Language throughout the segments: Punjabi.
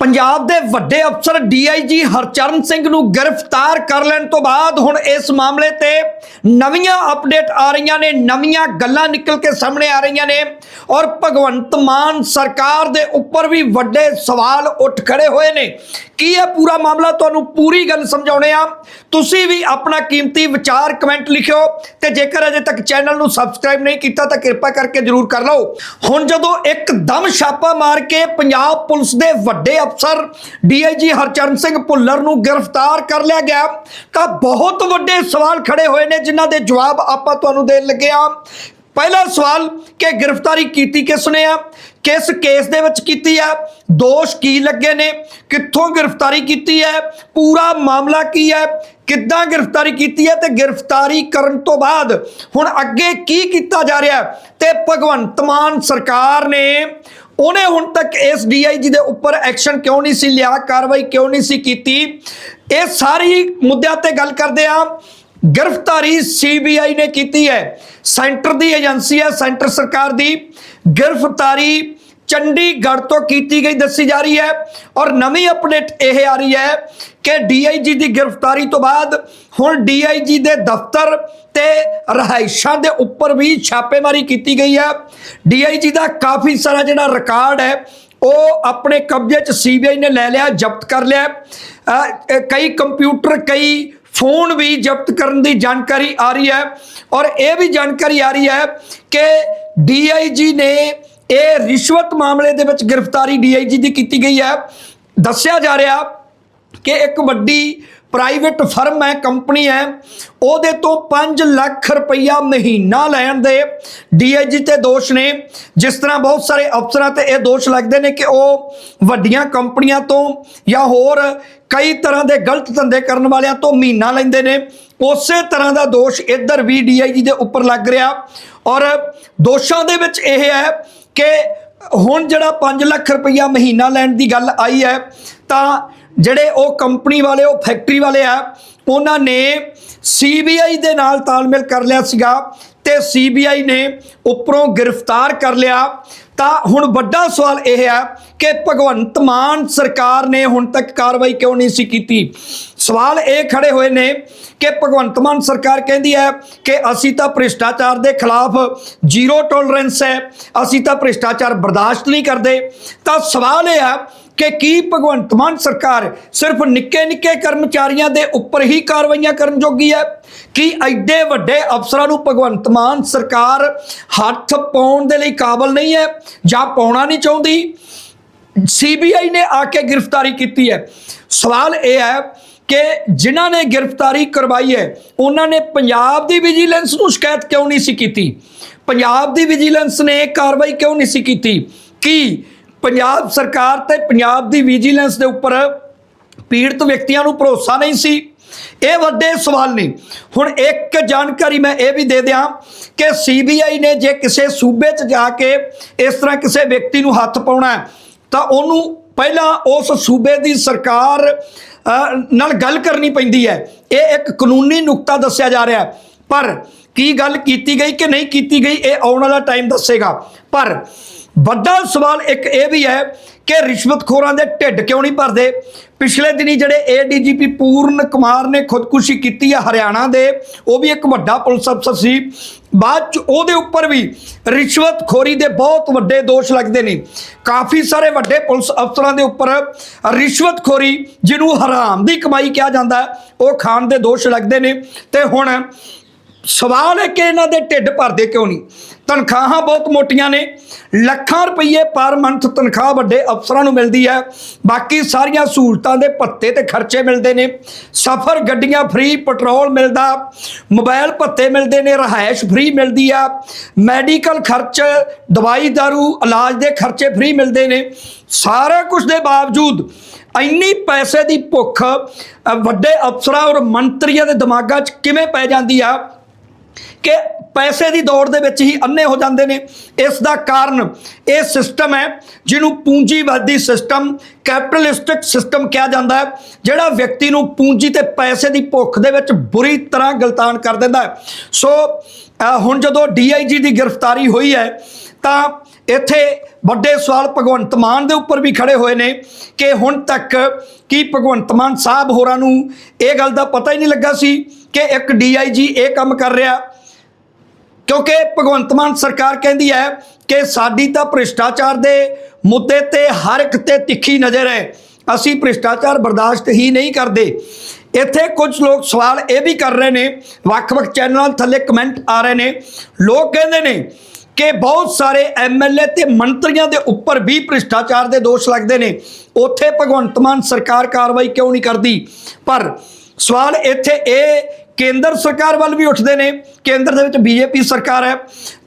ਪੰਜਾਬ ਦੇ ਵੱਡੇ ਅਫਸਰ ਡੀਆਈਜੀ ਹਰਚਰਨ ਸਿੰਘ ਨੂੰ ਗ੍ਰਿਫਤਾਰ ਕਰ ਲੈਣ ਤੋਂ ਬਾਅਦ ਹੁਣ ਇਸ ਮਾਮਲੇ ਤੇ ਨਵੀਆਂ ਅਪਡੇਟ ਆ ਰਹੀਆਂ ਨੇ, ਨਵੀਆਂ ਗੱਲਾਂ ਨਿਕਲ ਕੇ ਸਾਹਮਣੇ ਆ ਰਹੀਆਂ ਨੇ। ਔਰ ਭਗਵੰਤ ਮਾਨ ਸਰਕਾਰ ਦੇ ਉੱਪਰ ਵੀ ਵੱਡੇ ਸਵਾਲ ਉੱਠ ਖੜੇ ਹੋਏ ਨੇ। ਕੀ ਇਹ ਪੂਰਾ ਮਾਮਲਾ ਤੁਹਾਨੂੰ ਪੂਰੀ ਗੱਲ ਸਮਝਾਉਣੇ ਆ? ਤੁਸੀਂ ਵੀ ਆਪਣਾ ਕੀਮਤੀ ਵਿਚਾਰ ਕਮੈਂਟ ਲਿਖਿਓ ਤੇ ਜੇਕਰ ਅਜੇ ਤੱਕ ਚੈਨਲ ਨੂੰ ਸਬਸਕ੍ਰਾਈਬ ਨਹੀਂ ਕੀਤਾ ਤਾਂ ਕਿਰਪਾ ਕਰਕੇ ਜਰੂਰ ਕਰ ਲਓ। ਹੁਣ ਜਦੋਂ ਇੱਕ ਦਮ ਛਾਪਾ ਮਾਰ ਕੇ ਪੰਜਾਬ ਪੁਲਿਸ ਦੇ ਵੱਡੇ ਅਫਸਰ ਡੀਆਈਜੀ ਹਰਚਰਨ ਸਿੰਘ ਭੁੱਲਰ ਨੂੰ ਗ੍ਰਿਫਤਾਰ ਕਰ ਲਿਆ ਗਿਆ, ਤਾਂ ਬਹੁਤ ਵੱਡੇ ਸਵਾਲ ਖੜੇ ਹੋਏ ਨੇ, ਜਿਨ੍ਹਾਂ ਦੇ ਜਵਾਬ ਆਪਾਂ ਤੁਹਾਨੂੰ ਦੇਣ ਲੱਗੇ ਆ। ਪਹਿਲਾ ਸਵਾਲ, ਕਿ ਗ੍ਰਿਫਤਾਰੀ ਕੀਤੀ ਕਿਸ ਨੇ ਆ? ਕਿਸ ਕੇਸ ਦੇ ਵਿੱਚ ਕੀਤੀ ਆ? ਦੋਸ਼ ਕੀ ਲੱਗੇ ਨੇ? ਕਿੱਥੋਂ ਗ੍ਰਿਫਤਾਰੀ ਕੀਤੀ ਹੈ? ਪੂਰਾ ਮਾਮਲਾ ਕੀ ਹੈ? ਕਿੱਦਾਂ ਗ੍ਰਿਫਤਾਰੀ ਕੀਤੀ ਹੈ ਤੇ ਗ੍ਰਿਫਤਾਰੀ ਕਰਨ ਤੋਂ ਬਾਅਦ ਹੁਣ ਅੱਗੇ ਕੀ ਕੀਤਾ ਜਾ ਰਿਹਾ ਹੈ? ਤੇ ਭਗਵੰਤ ਮਾਨ ਸਰਕਾਰ ਨੇ ਉਹਨੇ ਹੁਣ ਤੱਕ ਇਸ ਡੀਆਈਜੀ ਦੇ ਉੱਪਰ ਐਕਸ਼ਨ ਕਿਉਂ ਨਹੀਂ ਸੀ ਲਿਆ? ਕਾਰਵਾਈ ਕਿਉਂ ਨਹੀਂ ਸੀ ਕੀਤੀ? ਇਹ ਸਾਰੀ ਮੁੱਦਿਆਂ ਤੇ ਗੱਲ ਕਰਦੇ ਆ। ਗ੍ਰਿਫਤਾਰੀ ਸੀਬੀਆਈ ਨੇ ਕੀਤੀ ਹੈ। ਸੈਂਟਰ ਦੀ ਏਜੰਸੀ ਹੈ, ਸੈਂਟਰ ਸਰਕਾਰ ਦੀ। ਗ੍ਰਿਫਤਾਰੀ ਚੰਡੀਗੜ੍ਹ ਤੋਂ ਕੀਤੀ ਗਈ, ਦੱਸੀ ਜਾ ਰਹੀ ਹੈ। ਔਰ ਨਵੀਂ ਅਪਡੇਟ ਇਹ ਆ ਰਹੀ ਹੈ ਕਿ ਡੀਆਈਜੀ ਦੀ ਗ੍ਰਿਫਤਾਰੀ ਤੋਂ ਬਾਅਦ ਹੁਣ ਡੀਆਈਜੀ ਦੇ ਦਫ਼ਤਰ ਤੇ ਰਹਾਇਸ਼ਾਂ ਦੇ ਉੱਪਰ ਵੀ ਛਾਪੇਮਾਰੀ ਕੀਤੀ ਗਈ ਹੈ। ਡੀਆਈਜੀ ਦਾ ਕਾਫੀ ਸਾਰਾ ਜਿਹੜਾ ਰਿਕਾਰਡ ਹੈ, ਉਹ ਆਪਣੇ ਕਬਜ਼ੇ 'ਚ ਸੀਬੀਆਈ ਨੇ ਲੈ ਲਿਆ, ਜ਼ਬਤ ਕਰ ਲਿਆ। ਕਈ ਕੰਪਿਊਟਰ, ਕਈ ਫੋਨ ਵੀ ਜ਼ਬਤ ਕਰਨ ਦੀ ਜਾਣਕਾਰੀ ਆ ਰਹੀ ਹੈ ਔਰ ਇਹ ਵੀ ਜਾਣਕਾਰੀ ਆ ਰਹੀ ਹੈ ਕਿ ਡੀਆਈਜੀ ਨੇ ਇਹ ਰਿਸ਼ਵਤ ਮਾਮਲੇ ਦੇ ਵਿੱਚ ਗ੍ਰਿਫਤਾਰੀ ਡੀਆਈਜੀ ਦੀ ਕੀਤੀ ਗਈ ਹੈ। ਦੱਸਿਆ ਜਾ ਰਿਹਾ ਕਿ ਇੱਕ ਵੱਡੀ ਪ੍ਰਾਈਵੇਟ ਫਰਮ ਹੈ, ਕੰਪਨੀ ਹੈ, ਉਹਦੇ ਤੋਂ 5 ਲੱਖ ਰੁਪਈਆ ਮਹੀਨਾ ਲੈਣ ਦੇ ਡੀਆਈਜੀ ਤੇ ਦੋਸ਼ ਨੇ। ਜਿਸ ਤਰ੍ਹਾਂ ਬਹੁਤ ਸਾਰੇ ਅਫਸਰਾਂ ਤੇ ਇਹ ਦੋਸ਼ ਲੱਗਦੇ ਨੇ ਕਿ ਉਹ ਵੱਡੀਆਂ ਕੰਪਨੀਆਂ ਤੋਂ ਜਾਂ ਹੋਰ ਕਈ ਤਰ੍ਹਾਂ ਦੇ ਗਲਤ ਧੰਦੇ ਕਰਨ ਵਾਲਿਆਂ ਤੋਂ ਮਹੀਨਾ ਲੈਂਦੇ ਨੇ। ਉਸੇ ਤਰ੍ਹਾਂ ਦਾ ਦੋਸ਼ ਇੱਧਰ ਵੀ ਡੀਆਈਜੀ ਦੇ ਉੱਪਰ ਲੱਗ ਰਿਹਾ। ਔਰ ਦੋਸ਼ਾਂ ਦੇ ਵਿੱਚ ਇਹ ਹੈ ਕਿ ਹੁਣ ਜਿਹੜਾ 5 ਲੱਖ ਰੁਪਈਆ ਮਹੀਨਾ ਲੈਣ ਦੀ ਗੱਲ ਆਈ ਹੈ, ਤਾਂ ਜਿਹੜੇ ਉਹ ਕੰਪਨੀ ਵਾਲੇ, ਉਹ ਫੈਕਟਰੀ ਵਾਲੇ ਆ, ਉਹਨਾਂ ਨੇ ਸੀਬੀਆਈ ਦੇ ਨਾਲ ਤਾਲਮੇਲ ਕਰ ਲਿਆ ਸੀਗਾ ਤੇ ਸੀਬੀਆਈ ਨੇ ਉੱਪਰੋਂ ਗ੍ਰਿਫਤਾਰ ਕਰ ਲਿਆ। ਤਾਂ ਹੁਣ ਵੱਡਾ ਸਵਾਲ ਇਹ ਹੈ ਕਿ ਭਗਵੰਤ ਮਾਨ ਸਰਕਾਰ ਨੇ ਹੁਣ ਤੱਕ ਕਾਰਵਾਈ ਕਿਉਂ ਨਹੀਂ ਸੀ ਕੀਤੀ? ਸਵਾਲ ਇਹ ਖੜੇ ਹੋਏ ਨੇ ਕਿ ਭਗਵੰਤ ਮਾਨ ਸਰਕਾਰ ਕਹਿੰਦੀ ਹੈ ਕਿ ਅਸੀਂ ਤਾਂ ਭ੍ਰਿਸ਼ਟਾਚਾਰ ਦੇ ਖਿਲਾਫ ਜ਼ੀਰੋ ਟੋਲਰੈਂਸ ਹੈ, ਅਸੀਂ ਤਾਂ ਭ੍ਰਿਸ਼ਟਾਚਾਰ ਬਰਦਾਸ਼ਤ ਨਹੀਂ ਕਰਦੇ। ਤਾਂ ਸਵਾਲ ਇਹ ਹੈ ਕਿ ਕੀ ਭਗਵੰਤ ਮਾਨ ਸਰਕਾਰ ਸਿਰਫ ਨਿੱਕੇ ਨਿੱਕੇ ਕਰਮਚਾਰੀਆਂ ਦੇ ਉੱਪਰ ਹੀ ਕਾਰਵਾਈਆਂ ਕਰਨ ਜੋਗੀ ਹੈ? ਕਿ ਐਡੇ ਵੱਡੇ ਅਫਸਰਾਂ ਨੂੰ ਭਗਵੰਤ ਮਾਨ ਸਰਕਾਰ ਹੱਥ ਪਾਉਣ ਦੇ ਲਈ ਕਾਬਲ ਨਹੀਂ ਹੈ ਜਾਂ ਪਾਉਣਾ ਨਹੀਂ ਚਾਹੁੰਦੀ? ਸੀਬੀਆਈ ਨੇ ਆ ਕੇ ਗ੍ਰਿਫਤਾਰੀ ਕੀਤੀ ਹੈ। ਸਵਾਲ ਇਹ ਹੈ ਕਿ ਜਿਨ੍ਹਾਂ ਨੇ ਗ੍ਰਿਫਤਾਰੀ ਕਰਵਾਈ ਹੈ, ਉਹਨਾਂ ਨੇ ਪੰਜਾਬ ਦੀ ਵਿਜੀਲੈਂਸ ਨੂੰ ਸ਼ਿਕਾਇਤ ਕਿਉਂ ਨਹੀਂ ਸੀ ਕੀਤੀ? ਪੰਜਾਬ ਦੀ ਵਿਜੀਲੈਂਸ ਨੇ ਕਾਰਵਾਈ ਕਿਉਂ ਨਹੀਂ ਸੀ ਕੀਤੀ? ਕੀ ਪੰਜਾਬ ਸਰਕਾਰ ਤੇ ਪੰਜਾਬ ਦੀ ਵਿਜੀਲੈਂਸ ਦੇ ਉੱਪਰ ਪੀੜਤ ਵਿਅਕਤੀਆਂ ਨੂੰ ਭਰੋਸਾ ਨਹੀਂ ਸੀ। ਇਹ ਵੱਡੇ ਸਵਾਲ ਨੇ। ਹੁਣ ਇੱਕ ਜਾਣਕਾਰੀ ਮੈਂ ਇਹ ਵੀ ਦੇ ਦਿਆਂ ਕਿ ਸੀਬੀਆਈ ਨੇ ਜੇ ਕਿਸੇ ਸੂਬੇ 'ਚ ਜਾ ਕੇ ਇਸ ਤਰ੍ਹਾਂ ਕਿਸੇ ਵਿਅਕਤੀ ਨੂੰ ਹੱਥ ਪਾਉਣਾ ਤਾਂ ਉਹਨੂੰ ਪਹਿਲਾਂ ਉਸ ਸੂਬੇ ਦੀ ਸਰਕਾਰ ਨਾਲ ਗੱਲ ਕਰਨੀ ਪੈਂਦੀ ਹੈ। ਇਹ ਇੱਕ ਕਾਨੂੰਨੀ ਨੁਕਤਾ ਦੱਸਿਆ ਜਾ ਰਿਹਾ ਪਰ ਕੀ ਗੱਲ ਕੀਤੀ ਗਈ ਕਿ ਨਹੀਂ ਕੀਤੀ ਗਈ, ਇਹ ਆਉਣ ਵਾਲਾ ਟਾਈਮ ਦੱਸੇਗਾ। ਪਰ ਵੱਡਾ ਸਵਾਲ ਇੱਕ ਇਹ ਵੀ ਹੈ ਕਿ ਰਿਸ਼ਵਤਖੋਰਾਂ ਦੇ ਢਿੱਡ ਕਿਉਂ ਨਹੀਂ ਭਰਦੇ? ਪਿਛਲੇ ਦਿਨੀ ਜਿਹੜੇ ਏਡੀਜੀਪੀ ਪੂਰਨ ਕੁਮਾਰ ਨੇ ਖੁਦਕੁਸ਼ੀ ਕੀਤੀ ਹੈ ਹਰਿਆਣਾ ਦੇ, ਉਹ ਵੀ ਇੱਕ ਵੱਡਾ ਪੁਲਿਸ ਅਫਸਰ ਸੀ। ਬਾਅਦ ਚ ਉਹਦੇ ਉੱਪਰ ਵੀ ਰਿਸ਼ਵਤਖੋਰੀ ਦੇ ਬਹੁਤ ਵੱਡੇ ਦੋਸ਼ ਲੱਗਦੇ ਨੇ। ਕਾਫੀ ਸਾਰੇ ਵੱਡੇ ਪੁਲਿਸ ਅਫਸਰਾਂ ਦੇ ਉੱਪਰ ਰਿਸ਼ਵਤਖੋਰੀ, ਜਿਹਨੂੰ ਹਰਾਮ ਦੀ ਕਮਾਈ ਕਿਹਾ ਜਾਂਦਾ, ਉਹ ਖਾਣ ਦੇ ਦੋਸ਼ ਲੱਗਦੇ ਨੇ। ਤੇ ਹੁਣ ਸਵਾਲ ਹੈ ਕਿ ਇਹਨਾਂ ਦੇ ਢਿੱਡ ਭਰਦੇ ਕਿਉਂ ਨਹੀਂ? ਤਨਖਾਹਾਂ ਬਹੁਤ ਮੋਟੀਆਂ ਨੇ। ਲੱਖਾਂ ਰੁਪਏ ਪਰ ਮੰਥ ਤਨਖਾਹ ਵੱਡੇ ਅਫਸਰਾਂ ਨੂੰ ਮਿਲਦੀ ਹੈ। ਬਾਕੀ ਸਾਰੀਆਂ ਸਹੂਲਤਾਂ ਦੇ ਭੱਤੇ ਤੇ ਖਰਚੇ ਮਿਲਦੇ ਨੇ। ਸਫ਼ਰ ਗੱਡੀਆਂ ਫ੍ਰੀ ਪੈਟਰੋਲ ਮਿਲਦਾ। ਮੋਬਾਈਲ ਭੱਤੇ ਮਿਲਦੇ ਨੇ, ਰਹਾਇਸ਼ ਫ੍ਰੀ ਮਿਲਦੀ ਆ। ਮੈਡੀਕਲ ਖਰਚ, ਦਵਾਈ ਦਾਰੂ, ਇਲਾਜ ਦੇ ਖਰਚੇ ਫ੍ਰੀ ਮਿਲਦੇ ਨੇ। ਸਾਰਾ ਕੁਝ ਦੇ ਬਾਵਜੂਦ ਇੰਨੀ ਪੈਸੇ ਦੀ ਭੁੱਖ ਵੱਡੇ ਅਫਸਰਾਂ ਔਰ ਮੰਤਰੀਆਂ ਦੇ ਦਿਮਾਗਾਂ 'ਚ ਕਿਵੇਂ ਪੈ ਜਾਂਦੀ ਆ? ਕਿ ਪੈਸੇ ਦੀ ਦੌੜ ਦੇ ਵਿੱਚ ਹੀ ਅੰਨੇ ਹੋ ਜਾਂਦੇ ਨੇ। ਇਸ ਦਾ ਕਾਰਨ ਇਹ ਸਿਸਟਮ ਹੈ, ਜਿਹਨੂੰ ਪੂੰਜੀਵਾਦੀ ਸਿਸਟਮ ਕੈਪੀਟਲਿਸਟਿਕ ਸਿਸਟਮ ਕਿਹਾ ਜਾਂਦਾ ਹੈ, ਜਿਹੜਾ ਵਿਅਕਤੀ ਨੂੰ ਪੂੰਜੀ ਤੇ ਪੈਸੇ ਦੀ ਭੁੱਖ ਦੇ ਵਿੱਚ ਬੁਰੀ ਤਰ੍ਹਾਂ ਗਲਤਾਨ ਕਰ ਦਿੰਦਾ ਹੈ। ਸੋ ਹੁਣ ਜਦੋਂ ਡੀਆਈਜੀ ਦੀ ਗ੍ਰਿਫਤਾਰੀ ਹੋਈ ਹੈ, ਤਾਂ ਇੱਥੇ ਵੱਡੇ ਸਵਾਲ ਭਗਵੰਤ ਮਾਨ ਦੇ ਉੱਪਰ ਵੀ ਖੜੇ ਹੋਏ ਨੇ ਕਿ ਹੁਣ ਤੱਕ ਕੀ ਭਗਵੰਤ ਮਾਨ ਸਾਹਿਬ ਹੋਰਾਂ ਨੂੰ ਇਹ ਗੱਲ ਦਾ ਪਤਾ ਹੀ ਨਹੀਂ ਲੱਗਾ ਸੀ ਕਿ ਇੱਕ ਡੀਆਈਜੀ ਇਹ ਕੰਮ ਕਰ ਰਿਹਾ। ਕਿਉਂਕਿ ਭਗਵੰਤ ਮਾਨ ਸਰਕਾਰ ਕਹਿੰਦੀ ਹੈ ਕਿ ਸਾਡੀ ਤਾਂ ਭ੍ਰਿਸ਼ਟਾਚਾਰ ਦੇ ਮੁੱਦੇ ਤੇ ਹਰ ਇੱਕ ਤੇ ਤਿੱਖੀ ਨਜ਼ਰ ਹੈ। ਅਸੀਂ ਭ੍ਰਿਸ਼ਟਾਚਾਰ ਬਰਦਾਸ਼ਤ ਹੀ ਨਹੀਂ ਕਰਦੇ। ਇੱਥੇ ਕੁਝ ਲੋਕ ਸਵਾਲ ਇਹ ਵੀ ਕਰ ਰਹੇ ਨੇ, ਵੱਖ-ਵੱਖ ਚੈਨਲਾਂ ਥੱਲੇ ਕਮੈਂਟ ਆ ਰਹੇ ਨੇ। ਲੋਕ ਕਹਿੰਦੇ ਨੇ ਕਿ ਬਹੁਤ ਸਾਰੇ ਐਮਐਲਏ ਤੇ ਮੰਤਰੀਆਂ ਦੇ ਉੱਪਰ ਵੀ ਭ੍ਰਿਸ਼ਟਾਚਾਰ ਦੇ ਦੋਸ਼ ਲੱਗਦੇ ਨੇ। ਉੱਥੇ ਭਗਵੰਤ ਮਾਨ ਸਰਕਾਰ ਕਾਰਵਾਈ ਕਿਉਂ ਨਹੀਂ ਕਰਦੀ? ਪਰ ਸਵਾਲ ਇੱਥੇ ਇਹ ਕੇਂਦਰ ਸਰਕਾਰ ਵੱਲ ਵੀ ਉੱਠਦੇ ਨੇ, ਕੇਂਦਰ ਦੇ ਵਿੱਚ ਬੀਜੇਪੀ ਸਰਕਾਰ ਹੈ,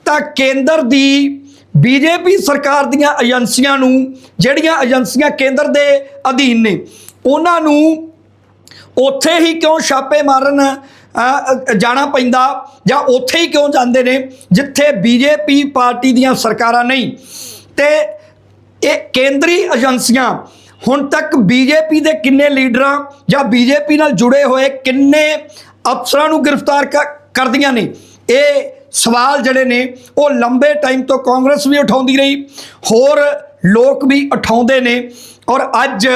ਤਾਂ ਕੇਂਦਰ ਦੀ ਬੀਜੇਪੀ ਸਰਕਾਰ ਦੀਆਂ ਏਜੰਸੀਆਂ ਨੂੰ, ਜਿਹੜੀਆਂ ਏਜੰਸੀਆਂ ਕੇਂਦਰ ਦੇ ਅਧੀਨ ਨੇ, ਉਹਨਾਂ ਨੂੰ ਉੱਥੇ ਹੀ ਕਿਉਂ ਛਾਪੇ ਮਾਰਨ ਜਾਣਾ ਪੈਂਦਾ ਜਾਂ ਉੱਥੇ ਹੀ ਕਿਉਂ ਜਾਂਦੇ ਨੇ, ਜਿੱਥੇ ਬੀਜੇਪੀ ਪਾਰਟੀ ਦੀਆਂ ਸਰਕਾਰਾਂ ਨਹੀਂ। ਤੇ ਇਹ ਕੇਂਦਰੀ ਏਜੰਸੀਆਂ ਹੁਣ ਤੱਕ ਬੀਜੇਪੀ ਦੇ ਕਿੰਨੇ ਲੀਡਰਾਂ ਜਾਂ ਬੀਜੇਪੀ ਨਾਲ ਜੁੜੇ ਹੋਏ ਕਿੰਨੇ ਅਫਸਰਾਂ ਨੂੰ ਗ੍ਰਿਫਤਾਰ ਕ- ਕਰਦੀਆਂ ਨੇ। ਇਹ ਸਵਾਲ ਜਿਹੜੇ ਨੇ, ਉਹ ਲੰਬੇ ਟਾਈਮ ਤੋਂ ਕਾਂਗਰਸ ਵੀ ਉਠਾਉਂਦੀ ਰਹੀ, ਹੋਰ ਲੋਕ ਵੀ ਉਠਾਉਂਦੇ ਨੇ। ਔਰ ਅੱਜ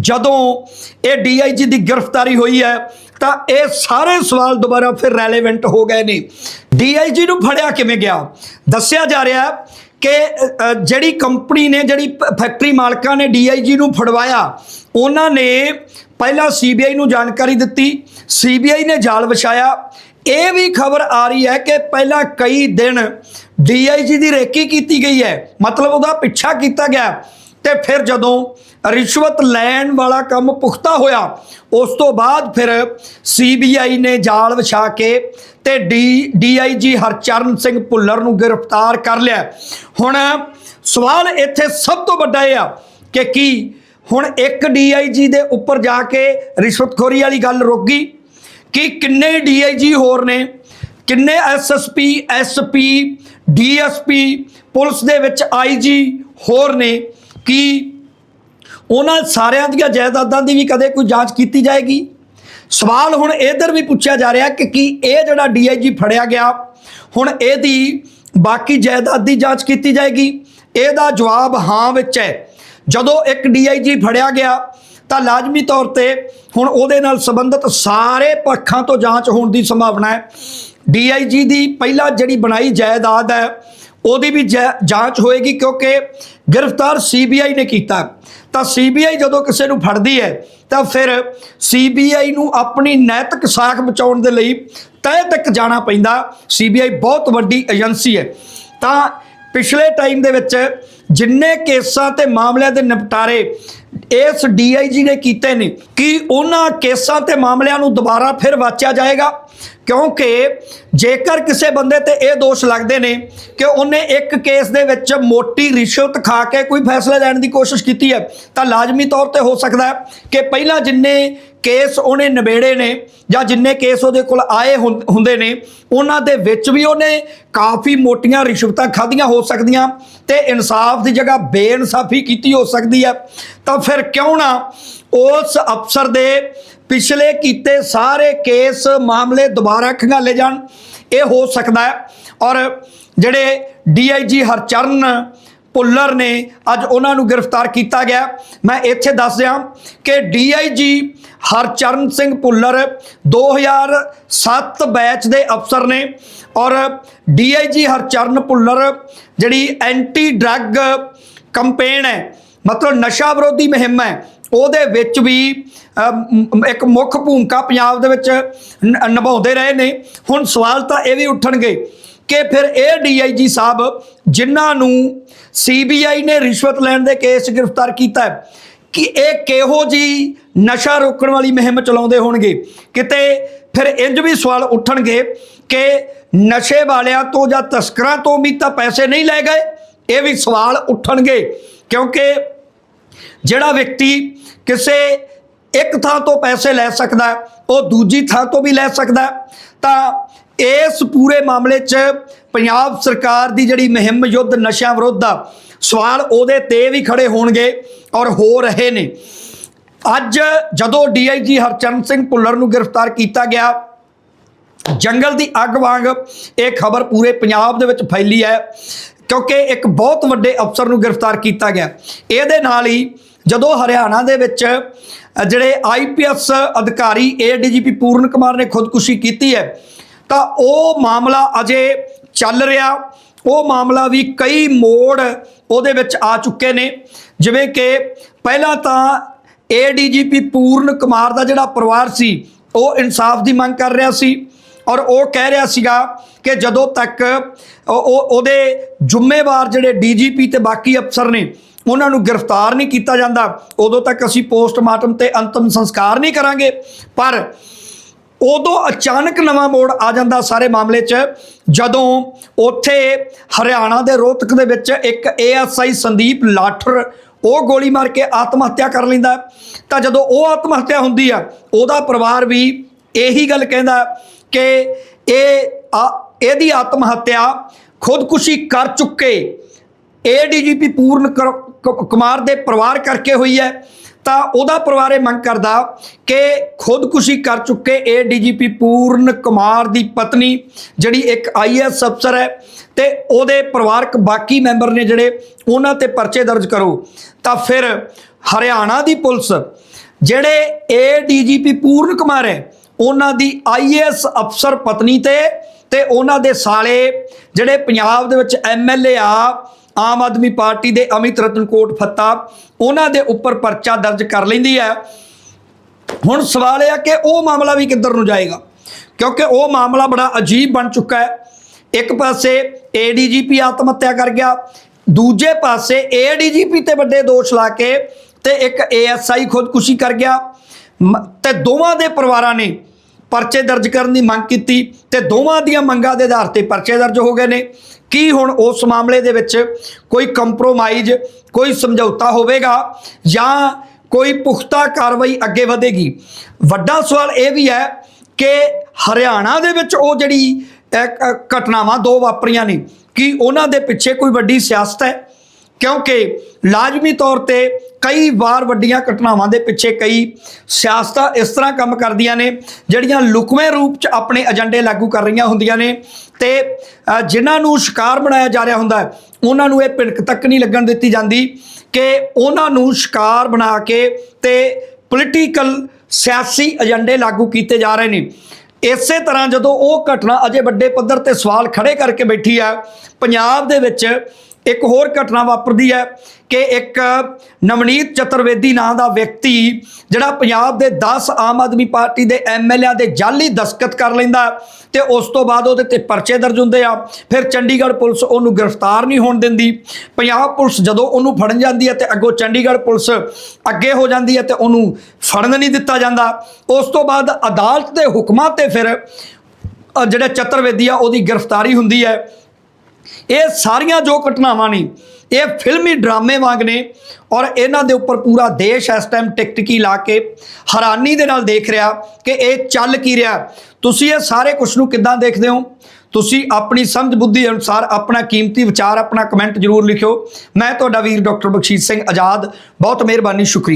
ਜਦੋਂ ਇਹ ਡੀਆਈਜੀ ਦੀ ਗ੍ਰਿਫਤਾਰੀ ਹੋਈ ਹੈ, ਤਾਂ ਇਹ ਸਾਰੇ ਸਵਾਲ ਦੁਬਾਰਾ ਫਿਰ ਰੈਲੇਵੈਂਟ ਹੋ ਗਏ ਨੇ। ਡੀਆਈਜੀ ਨੂੰ ਫੜਿਆ ਕਿਵੇਂ ਗਿਆ? ਦੱਸਿਆ ਜਾ ਰਿਹਾ ਕਿ ਜਿਹੜੀ ਕੰਪਨੀ ਨੇ, ਜਿਹੜੀ ਫੈਕਟਰੀ ਮਾਲਕਾਂ ਨੇ ਡੀਆਈਜੀ ਨੂੰ ਫੜਵਾਇਆ, ਉਹਨਾਂ ਨੇ ਪਹਿਲਾਂ ਸੀਬੀਆਈ ਨੂੰ ਜਾਣਕਾਰੀ ਦਿੱਤੀ ਸੀਬੀਆਈ ਨੇ ਜਾਲ ਵਿਛਾਇਆ। ਇਹ ਵੀ ਖਬਰ ਆ ਰਹੀ ਹੈ ਕਿ ਪਹਿਲਾਂ ਕਈ ਦਿਨ ਡੀਆਈਜੀ ਦੀ ਰੇਕੀ ਕੀਤੀ ਗਈ ਹੈ। ਮਤਲਬ ਉਹਦਾ ਪਿੱਛਾ ਕੀਤਾ ਗਿਆ। ਤੇ ਫਿਰ ਜਦੋਂ ਰਿਸ਼ਵਤ ਲੈਣ ਵਾਲਾ ਕੰਮ ਪੁਖਤਾ ਹੋਇਆ, ਉਸ ਤੋਂ ਬਾਅਦ ਫਿਰ ਸੀਬੀਆਈ ਨੇ ਜਾਲ ਵਿਛਾ ਕੇ ਤੇ ਡੀ, ਡੀਆਈਜੀ ਹਰਚਰਨ ਸਿੰਘ ਭੁੱਲਰ ਨੂੰ ਗ੍ਰਿਫਤਾਰ ਕਰ ਲਿਆ। ਹੁਣ ਸਵਾਲ ਇੱਥੇ ਸਭ ਤੋਂ ਵੱਡਾ ਇਹ ਆ ਕਿ ਕੀ ਹੁਣ ਇੱਕ ਡੀਆਈਜੀ ਦੇ ਉੱਪਰ ਜਾ ਕੇ ਰਿਸ਼ਵਤਖੋਰੀ ਵਾਲੀ ਗੱਲ ਰੁਕ ਗਈ ਕਿ ਕਿੰਨੇ ਡੀਆਈਜੀ ਹੋਰ ਨੇ, ਕਿੰਨੇ ਐਸਐਸਪੀ ਐਸਪੀ ਡੀਐਸਪੀ ਪੁਲਿਸ ਦੇ ਵਿੱਚ ਆਈਜੀ ਹੋਰ ਨੇ ਕਿ ਉਹਨਾਂ ਸਾਰਿਆਂ ਦੀਆਂ ਜਾਇਦਾਦਾਂ ਦੀ ਵੀ ਕਦੇ ਕੋਈ ਜਾਂਚ ਕੀਤੀ ਜਾਏਗੀ? ਸਵਾਲ ਹੁਣ ਇਧਰ ਵੀ ਪੁੱਛਿਆ ਜਾ ਰਿਹਾ ਕਿ ਕੀ ਇਹ ਜਿਹੜਾ ਡੀਆਈਜੀ ਫੜਿਆ ਗਿਆ, ਹੁਣ ਇਹਦੀ ਬਾਕੀ ਜਾਇਦਾਦ ਦੀ ਜਾਂਚ ਕੀਤੀ ਜਾਏਗੀ? ਇਹਦਾ ਜਵਾਬ ਹਾਂ ਵਿੱਚ ਹੈ। ਜਦੋਂ ਇੱਕ ਡੀਆਈਜੀ ਫੜਿਆ ਗਿਆ, ਤਾਂ ਲਾਜ਼ਮੀ ਤੌਰ ਤੇ ਹੁਣ ਉਹਦੇ ਨਾਲ ਸੰਬੰਧਿਤ ਸਾਰੇ ਪੱਖਾਂ ਤੋਂ ਜਾਂਚ ਹੋਣ ਦੀ ਸੰਭਾਵਨਾ ਹੈ। ਡੀਆਈਜੀ ਦੀ ਪਹਿਲਾਂ ਜਿਹੜੀ ਬਣਾਈ ਜਾਇਦਾਦ ਹੈ, ਉਹਦੀ ਵੀ ਜੈ- ਜਾਂਚ ਹੋਏਗੀ ਕਿਉਂਕਿ ਗ੍ਰਿਫਤਾਰ ਸੀਬੀਆਈ ਨੇ ਕੀਤਾ। ਤਾਂ ਸੀਬੀਆਈ ਜਦੋਂ ਕਿਸੇ ਨੂੰ ਫੜਦੀ ਹੈ, ਤਾਂ ਫਿਰ ਸੀਬੀਆਈ ਨੂੰ ਆਪਣੀ ਨੈਤਿਕ ਸਾਖ ਬਚਾਉਣ ਦੇ ਲਈ ਤਹਿ ਤੱਕ ਜਾਣਾ ਪੈਂਦਾ। ਸੀਬੀਆਈ ਬਹੁਤ ਵੱਡੀ ਏਜੰਸੀ ਹੈ। ਤਾਂ ਪਿਛਲੇ ਟਾਈਮ ਦੇ ਵਿੱਚ ਜਿੰਨੇ ਕੇਸਾਂ ਤੇ ਮਾਮਲਿਆਂ ਦੇ ਨਿਪਟਾਰੇ ਇਸ ਡੀਆਈਜੀ ਨੇ ਕੀਤੇ ਨੇ, ਕਿ ਉਹਨਾਂ ਕੇਸਾਂ ਤੇ ਮਾਮਲਿਆਂ ਨੂੰ ਦੁਬਾਰਾ ਫਿਰ ਵਾਚਿਆ ਜਾਏਗਾ? ਕਿਉਂਕਿ ਜੇਕਰ ਕਿਸੇ ਬੰਦੇ ਤੇ ਇਹ ਦੋਸ਼ ਲੱਗਦੇ ਨੇ ਕਿ ਉਹਨੇ ਇੱਕ ਕੇਸ ਦੇ ਵਿੱਚ ਮੋਟੀ ਰਿਸ਼ਵਤ ਖਾ ਕੇ ਕੋਈ ਫੈਸਲਾ ਲੈਣ ਦੀ ਕੋਸ਼ਿਸ਼ ਕੀਤੀ ਹੈ, ਤਾਂ ਲਾਜ਼ਮੀ ਤੌਰ ਤੇ ਹੋ ਸਕਦਾ ਹੈ ਕਿ ਪਹਿਲਾਂ ਜਿੰਨੇ ਕੇਸ ਉਹਨੇ ਨਿਬੇੜੇ ਨੇ ਜਾਂ ਜਿੰਨੇ ਕੇਸ ਉਹਦੇ ਕੋਲ ਆਏ ਹੁੰ- ਹੁੰਦੇ ਨੇ, ਉਹਨਾਂ ਦੇ ਵਿੱਚ ਵੀ ਉਹਨੇ ਕਾਫੀ ਮੋਟੀਆਂ ਰਿਸ਼ਵਤਾਂ ਖਾਧੀਆਂ, ਹੋ ਸਕਦੀਆਂ ਤੇ ਇਨਸਾਫ ਦੀ ਜਗ੍ਹਾ ਬੇਇਨਸਾਫੀ ਕੀਤੀ ਹੋ ਸਕਦੀ ਹੈ। ਤਾਂ ਫਿਰ ਕਿਉਂ ਨਾ ਉਸ ਅਫਸਰ ਦੇ ਪਿਛਲੇ ਕੀਤੇ ਸਾਰੇ ਕੇਸ ਮਾਮਲੇ ਦੁਬਾਰਾ ਖੰਗਾਲੇ ਜਾਣ, ਇਹ ਹੋ ਸਕਦਾ ਹੈ। ਔਰ ਜਿਹੜੇ ਡੀਆਈਜੀ ਹਰਚਰਨ ਭੁੱਲਰ ਨੇ, ਅੱਜ ਉਹਨਾਂ ਨੂੰ ਗ੍ਰਿਫਤਾਰ ਕੀਤਾ ਗਿਆ। ਮੈਂ ਇੱਥੇ ਦੱਸ ਦਿਆਂ ਕਿ ਡੀਆਈਜੀ ਹਰਚਰਨ ਸਿੰਘ ਭੁੱਲਰ 2007 ਬੈਚ ਦੇ ਅਫਸਰ ਨੇ ਔਰ ਡੀਆਈਜੀ ਹਰਚਰਨ ਭੁੱਲਰ ਜਿਹੜੀ ਐਂਟੀ ਡਰੱਗ ਕੰਪੇਨ ਹੈ, ਮਤਲਬ ਨਸ਼ਾ ਵਿਰੋਧੀ ਮੁਹਿੰਮ ਹੈ ਉਹਦੇ ਵਿੱਚ ਵੀ ਇੱਕ ਮੁੱਖ ਭੂਮਿਕਾ ਪੰਜਾਬ ਦੇ ਵਿੱਚ ਨ- ਨਿਭਾਉਂਦੇ ਰਹੇ ਨੇ। ਹੁਣ ਸਵਾਲ ਤਾਂ ਇਹ ਵੀ ਉੱਠਣਗੇ ਕਿ ਫਿਰ ਇਹ ਡੀਆਈਜੀ ਸਾਹਿਬ ਜਿਨ੍ਹਾਂ ਨੂੰ ਸੀਬੀਆਈ ਨੇ ਰਿਸ਼ਵਤ ਲੈਣ ਦੇ ਕੇਸ ਗ੍ਰਿਫਤਾਰ ਕੀਤਾ ਕਿ ਇਹ ਕਿਹੋ ਜੀ ਨਸ਼ਾ ਰੋਕਣ ਵਾਲੀ ਮੁਹਿੰਮ ਚਲਾਉਂਦੇ ਹੋਣਗੇ? ਕਿਤੇ ਫਿਰ ਇੰਜ ਵੀ ਸਵਾਲ ਉੱਠਣਗੇ ਕਿ ਨਸ਼ੇ ਵਾਲਿਆਂ ਤੋਂ ਜਾਂ ਤਸਕਰਾਂ ਤੋਂ ਵੀ ਤਾਂ ਪੈਸੇ ਨਹੀਂ ਲੈ ਗਏ? ਇਹ ਵੀ ਸਵਾਲ ਉੱਠਣਗੇ, ਕਿਉਂਕਿ ਜਿਹੜਾ ਵਿਅਕਤੀ ਕਿਸੇ ਇੱਕ ਥਾਂ ਤੋਂ ਪੈਸੇ ਲੈ ਸਕਦਾ ਉਹ ਦੂਜੀ ਥਾਂ ਤੋਂ ਵੀ ਲੈ ਸਕਦਾ ਤਾਂ ਇਸ ਪੂਰੇ ਮਾਮਲੇ 'ਚ ਪੰਜਾਬ ਸਰਕਾਰ ਦੀ ਜਿਹੜੀ ਮੁਹਿੰਮ ਯੁੱਧ ਨਸ਼ਿਆਂ ਵਿਰੁੱਧ ਦਾ ਸਵਾਲ ਉਹਦੇ ਤੇ ਵੀ ਖੜੇ ਹੋਣਗੇ ਔਰ ਹੋ ਰਹੇ ਨੇ। ਅੱਜ ਜਦੋਂ ਡੀਆਈਜੀ ਹਰਚਰਨ ਸਿੰਘ ਭੁੱਲਰ ਨੂੰ ਗ੍ਰਿਫਤਾਰ ਕੀਤਾ ਗਿਆ, ਜੰਗਲ ਦੀ ਅੱਗ ਵਾਂਗ ਇਹ ਖਬਰ ਪੂਰੇ ਪੰਜਾਬ ਦੇ ਵਿੱਚ ਫੈਲੀ ਹੈ। ਕਿਉਂਕਿ ਇੱਕ ਬਹੁਤ ਵੱਡੇ ਅਫਸਰ ਨੂੰ ਗ੍ਰਿਫਤਾਰ ਕੀਤਾ ਗਿਆ। ਇਹਦੇ ਨਾਲ ਹੀ ਜਦੋਂ ਹਰਿਆਣਾ ਦੇ ਵਿੱਚ ਅ, ਜਿਹੜੇ ਆਈਪੀਐਸ ਅਧਿਕਾਰੀ ਏਡੀਜੀਪੀ ਪੂਰਨ ਕੁਮਾਰ ਨੇ ਖੁਦਕੁਸ਼ੀ ਕੀਤੀ ਹੈ ਤਾਂ ਉਹ ਮਾਮਲਾ ਅਜੇ ਚੱਲ ਰਿਹਾ। ਉਹ ਮਾਮਲਾ ਵੀ ਕਈ ਮੋੜ ਉਹਦੇ ਵਿੱਚ ਆ ਚੁੱਕੇ ਨੇ। ਜਿਵੇਂ ਕਿ ਪਹਿਲਾਂ ਤਾਂ ਏਡੀਜੀਪੀ ਪੂਰਨ ਕੁਮਾਰ ਦਾ ਜਿਹੜਾ ਪਰਿਵਾਰ ਸੀ ਉਹ ਇਨਸਾਫ ਦੀ ਮੰਗ ਕਰ ਰਿਹਾ ਸੀ। ਔਰ ਉਹ ਕਹਿ ਰਿਹਾ ਸੀਗਾ ਕਿ ਜਦੋਂ ਤੱਕ ਉਹ ਉਹਦੇ ਜ਼ਿੰਮੇਵਾਰ ਜਿਹੜੇ ਡੀਜੀਪੀ ਤੇ ਬਾਕੀ ਅਫਸਰ ਨੇ, ਉਹਨਾਂ ਨੂੰ ਗ੍ਰਿਫਤਾਰ ਨਹੀਂ ਕੀਤਾ ਜਾਂਦਾ, ਉਦੋਂ ਤੱਕ ਅਸੀਂ ਪੋਸਟਮਾਰਟਮ ਤੇ ਅੰਤਮ ਸੰਸਕਾਰ ਨਹੀਂ ਕਰਾਂਗੇ। ਪਰ ਉਦੋਂ ਅਚਾਨਕ ਨਵਾਂ ਮੋੜ ਆ ਜਾਂਦਾ ਸਾਰੇ ਮਾਮਲੇ 'ਚ, ਜਦੋਂ ਉੱਥੇ ਹਰਿਆਣਾ ਦੇ ਰੋਹਤਕ ਦੇ ਵਿੱਚ ਇੱਕ ਏਐਸਆਈ ਸੰਦੀਪ ਲਾਠਰ, ਉਹ ਗੋਲੀ ਮਾਰ ਕੇ ਆਤਮ ਹੱਤਿਆ ਕਰ ਲੈਂਦਾ। ਤਾਂ ਜਦੋਂ ਉਹ ਆਤਮ ਹੱਤਿਆ ਹੁੰਦੀ ਆ, ਉਹਦਾ ਪਰਿਵਾਰ ਵੀ ਇਹੀ ਗੱਲ ਕਹਿੰਦਾ ਕਿ ਇਹ ਆ- ਇਹਦੀ ਆਤਮ ਹੱਤਿਆ ਖੁਦਕੁਸ਼ੀ ਕਰ ਚੁੱਕੇ। ਏਡੀਜੀਪੀ ਪੂਰਨ ਕਰ- ਕ- ਕੁਮਾਰ ਦੇ ਪਰਿਵਾਰ ਕਰਕੇ ਹੋਈ ਹੈ। ਤਾਂ ਉਹਦਾ ਪਰਿਵਾਰ ਇਹ ਮੰਗ ਕਰਦਾ ਕਿ ਖੁਦਕੁਸ਼ੀ ਕਰ ਚੁੱਕੇ ਏ ਏਡੀਜੀਪੀ ਪੂਰਨ ਕੁਮਾਰ ਦੀ ਪਤਨੀ, ਜਿਹੜੀ ਇੱਕ ਆਈਐਸ ਅਫਸਰ ਹੈ ਤੇ ਉਹਦੇ ਪਰਿਵਾਰਕ ਬਾਕੀ ਮੈਂਬਰ ਨੇ ਜਿਹੜੇ, ਉਹਨਾਂ ਤੇ ਪਰਚੇ ਦਰਜ ਕਰੋ। ਤਾਂ ਫਿਰ ਹਰਿਆਣਾ ਦੀ ਪੁਲਿਸ, ਜਿਹੜੇ ਏ ਏਡੀਜੀਪੀ ਪੂਰਨ ਕੁਮਾਰ ਹੈ ਉਹਨਾਂ ਦੀ ਆਈਏਐਸ ਅਫਸਰ ਪਤਨੀ ਤੇ ਤੇ ਉਹਨਾਂ ਦੇ ਸਾਲੇ ਜਿਹੜੇ ਪੰਜਾਬ ਦੇ ਵਿੱਚ ਐਮਐਲਏ ਆ, ਆਮ ਆਦਮੀ ਪਾਰਟੀ ਦੇ ਅਮਿਤ ਰਤਨਕੋਟ ਫੱਤਾ, ਉਹਨਾਂ ਦੇ ਉੱਪਰ ਪਰਚਾ ਦਰਜ ਕਰ ਲੈਂਦੀ ਹੈ। ਹੁਣ ਸਵਾਲ ਇਹ ਆ ਕਿ ਉਹ ਮਾਮਲਾ ਵੀ ਕਿੱਧਰ ਨੂੰ ਜਾਏਗਾ? ਕਿਉਂਕਿ ਉਹ ਮਾਮਲਾ ਬੜਾ ਅਜੀਬ ਬਣ ਚੁੱਕਾ ਹੈ। ਇੱਕ ਪਾਸੇ ਏਡੀਜੀਪੀ ਆਤਮ ਹੱਤਿਆ ਕਰ ਗਿਆ, ਦੂਜੇ ਪਾਸੇ ਏਡੀਜੀਪੀ ਤੇ ਵੱਡੇ ਦੋਸ਼ ਲਾ ਕੇ ਤੇ ਇੱਕ ਏਐਸਆਈ ਖੁਦਕੁਸ਼ੀ ਕਰ ਗਿਆ। ਤੇ ਦੋਵਾਂ ਦੇ ਪਰਿਵਾਰਾਂ ਨੇ ਪਰਚੇ ਦਰਜ ਕਰਨ ਦੀ ਮੰਗ ਕੀਤੀ ਤੇ ਦੋਵਾਂ ਦੀਆਂ ਮੰਗਾਂ ਦੇ ਆਧਾਰ ਤੇ ਪਰਚੇ ਦਰਜ ਹੋ ਗਏ ਨੇ। ਕੀ ਹੁਣ ਉਸ ਮਾਮਲੇ ਦੇ ਵਿੱਚ ਕੋਈ ਕੰਪਰੋਮਾਈਜ਼ ਕੋਈ ਸਮਝੌਤਾ ਹੋਵੇਗਾ ਜਾਂ ਕੋਈ ਪੁਖਤਾ ਕਾਰਵਾਈ ਅੱਗੇ ਵਧੇਗੀ? ਵੱਡਾ ਸਵਾਲ ਇਹ ਵੀ ਹੈ ਕਿ ਹਰਿਆਣਾ ਦੇ ਵਿੱਚ ਉਹ ਜਿਹੜੀ ਘਟਨਾਵਾਂ ਦੋ ਵਾਪਰੀਆਂ ਨੇ। ਕੀ ਉਹਨਾਂ ਦੇ ਪਿੱਛੇ ਕੋਈ ਵੱਡੀ ਸਿਆਸਤ ਹੈ? ਕਿਉਂਕਿ ਲਾਜ਼ਮੀ ਤੌਰ ਤੇ ਕਈ ਵਾਰ ਵੱਡੀਆਂ ਘਟਨਾਵਾਂ ਦੇ ਪਿੱਛੇ ਕਈ ਸਿਆਸਤਾਂ ਇਸ ਤਰ੍ਹਾਂ ਕੰਮ ਕਰਦੀਆਂ ਨੇ, ਜਿਹੜੀਆਂ ਲੁਕਵੇਂ ਰੂਪ 'ਚ ਆਪਣੇ ਏਜੰਡੇ ਲਾਗੂ ਕਰ ਰਹੀਆਂ ਹੁੰਦੀਆਂ ਨੇ ਤੇ ਜਿਨ੍ਹਾਂ ਨੂੰ ਸ਼ਿਕਾਰ ਬਣਾਇਆ ਜਾ ਰਿਹਾ ਹੁੰਦਾ ਹੈ, ਉਹਨਾਂ ਨੂੰ ਇਹ ਭਿਣਕ ਤੱਕ ਨਹੀਂ ਲੱਗਣ ਦਿੱਤੀ ਜਾਂਦੀ ਕਿ ਉਹਨਾਂ ਨੂੰ ਸ਼ਿਕਾਰ ਬਣਾ ਕੇ ਤੇ ਪੋਲੀਟੀਕਲ ਸਿਆਸੀ ਏਜੰਡੇ ਲਾਗੂ ਕੀਤੇ ਜਾ ਰਹੇ ਨੇ। ਇਸੇ ਤਰ੍ਹਾਂ ਜਦੋਂ ਉਹ ਘਟਨਾ ਅਜੇ ਵੱਡੇ ਪੱਧਰ ਤੇ ਸਵਾਲ ਖੜੇ ਕਰਕੇ ਬੈਠੀ ਆ ਪੰਜਾਬ ਦੇ ਵਿੱਚ ਇੱਕ ਹੋਰ ਘਟਨਾ ਵਾਪਰਦੀ ਹੈ ਕਿ ਇੱਕ ਨਵਨੀਤ ਚਤਰਵੇਦੀ ਨਾਂ ਦਾ ਵਿਅਕਤੀ ਜਿਹੜਾ ਪੰਜਾਬ ਦੇ 10 ਆਮ ਆਦਮੀ ਪਾਰਟੀ ਦੇ ਐਮਐਲਏ ਦੇ ਜਾਲੀ ਦਸਖਤ ਕਰ ਲੈਂਦਾ ਤੇ ਉਸ ਤੋਂ ਬਾਅਦ ਉਹਦੇ ਤੇ ਪਰਚੇ ਦਰਜ ਹੁੰਦੇ ਆ। ਫਿਰ ਚੰਡੀਗੜ੍ਹ ਪੁਲਿਸ ਉਹਨੂੰ ਗ੍ਰਿਫਤਾਰ ਨਹੀਂ ਹੋਣ ਦਿੰਦੀ। ਪੰਜਾਬ ਪੁਲਿਸ ਜਦੋਂ ਉਹਨੂੰ ਫੜਨ ਜਾਂਦੀ ਹੈ ਤੇ ਅੱਗੋਂ ਚੰਡੀਗੜ੍ਹ ਪੁਲਿਸ ਅੱਗੇ ਹੋ ਜਾਂਦੀ ਹੈ ਤੇ ਉਹਨੂੰ ਫੜਨ ਨਹੀਂ ਦਿੱਤਾ ਜਾਂਦਾ। ਉਸ ਤੋਂ ਬਾਅਦ ਅਦਾਲਤ ਦੇ ਹੁਕਮਾਂ ਤੇ ਫਿਰ ਅ, ਜਿਹੜਾ ਚਤੁਰਵੇਦੀ ਆ ਉਹਦੀ ਗ੍ਰਿਫਤਾਰੀ ਹੁੰਦੀ ਹੈ। ਇਹ ਸਾਰੀਆਂ ਜੋ ਘਟਨਾਵਾਂ ਨੇ, ਇਹ ਫਿਲਮੀ ਡਰਾਮੇ ਵਾਂਗ ਨੇ ਔਰ ਇਹਨਾਂ ਦੇ ਉੱਪਰ ਪੂਰਾ ਦੇਸ਼ ਇਸ ਟਾਈਮ ਟਿਕਟਿਕੀ ਲਾ ਕੇ ਹੈਰਾਨੀ ਦੇ ਨਾਲ ਦੇਖ ਰਿਹਾ ਕਿ ਇਹ ਚੱਲ ਕੀ ਰਿਹਾ। ਤੁਸੀਂ ਇਹ ਸਾਰੇ ਕੁਝ ਨੂੰ ਕਿੱਦਾਂ ਦੇਖਦੇ ਹੋ? ਤੁਸੀਂ ਆਪਣੀ ਸਮਝ ਬੁੱਧੀ ਅਨੁਸਾਰ ਆਪਣਾ ਕੀਮਤੀ ਵਿਚਾਰ, ਆਪਣਾ ਕਮੈਂਟ ਜ਼ਰੂਰ ਲਿਖਿਓ। ਮੈਂ ਤੁਹਾਡਾ ਵੀਰ ਡਾਕਟਰ ਬਖਸ਼ੀਸ਼ ਸਿੰਘ ਆਜ਼ਾਦ। ਬਹੁਤ ਮਿਹਰਬਾਨੀ, ਸ਼ੁਕਰੀਆ।